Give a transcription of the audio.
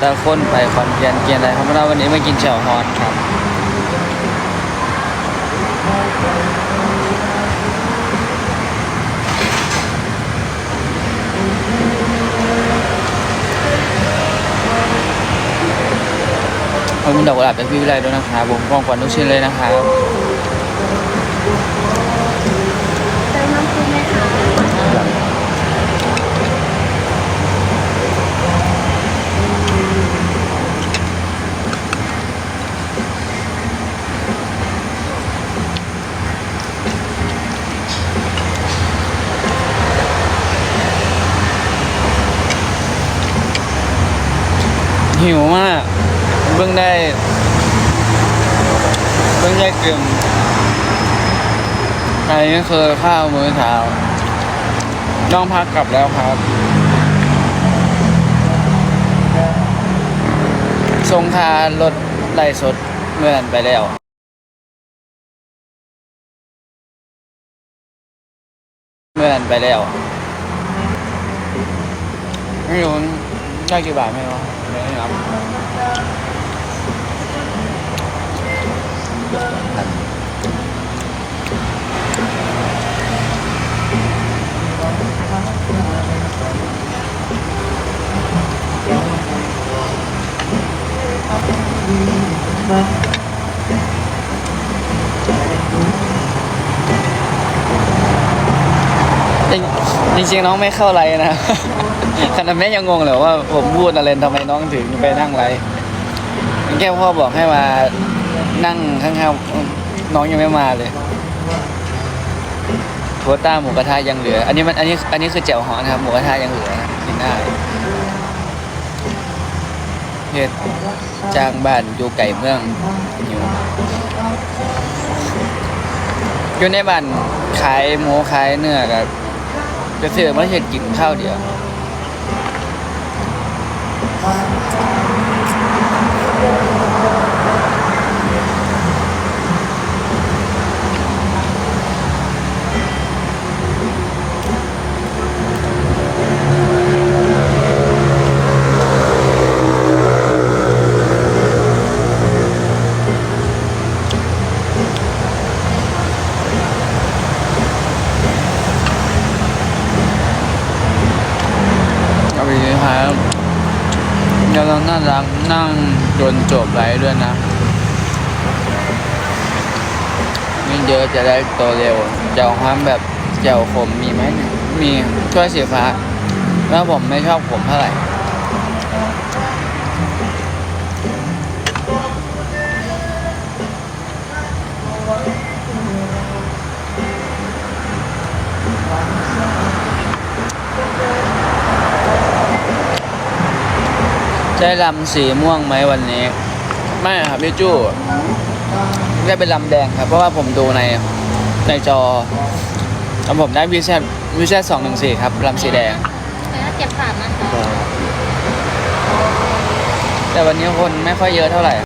ตะค้นไปคอนเกียนเกียนอะไรครับเราวันนี้มากินแจ่วฮอนครับขอบคุณดอกกุหลาบจากพี่วิไลด้วยนะครับผมกล้องขวัญทุกชิ้นเลยนะครับ เติมน้ำซุปไหมคะ หิวมากเพิ่งได้เพิ่งได้กลิ่นอันนี้คือข้าวมื้อเช้าต้องพักกลับแล้วครับ ทรงคารถไล่สดเมื่อนไปแล้วเมื่อนไปแล้วไม่รู้ได้กี่บาทไม่รู้ไม่ได้ นับจริงจริงๆน้องไม่เข้าไลน์นะ ขนาดแม่ยังงงเลยว่าผมพูดอะไรทำไมน้องถึงไปนั่งไลน์แค่พ่อบอกให้มานั่งข้างๆน้องยังไม่มาเลยโควต้าหมูกระทะยังเหลือ อันนี้มันอันนี้อันนี้คือแจ่วฮอนครับหมูกระทะยังเหลือกินได้เฮ็ดจ้างบ้านอยู่ไก่เมืองอยู่อยู่ในบ้านขายหมูขายเนื้อกับจะเสือมาเห็ดกินข้าวเดียว เอาไปเลยครับ เดี๋ยวเราน่ารักนั่งจนจบไลฟ์ด้วยนะมันเยอะจะได้โตเร็วเจ้าความแบบเจ้าขมมีไหมมีช่วยสีฟ้าแล้วผมไม่ชอบขมเท่าไหร่ ได้ลำสีม่วงไหมวันนี้ ไม่ครับพี่จู้ได้เป็นลำแดงครับ เพราะว่าผมดูในในจอแล้วผมได้วิเศษวิเศษสองหนึ่งสี่ครับลำสีแดง แล้วเก็บฝากนะคะแต่วันนี้คนไม่ค่อยเยอะเท่าไหร่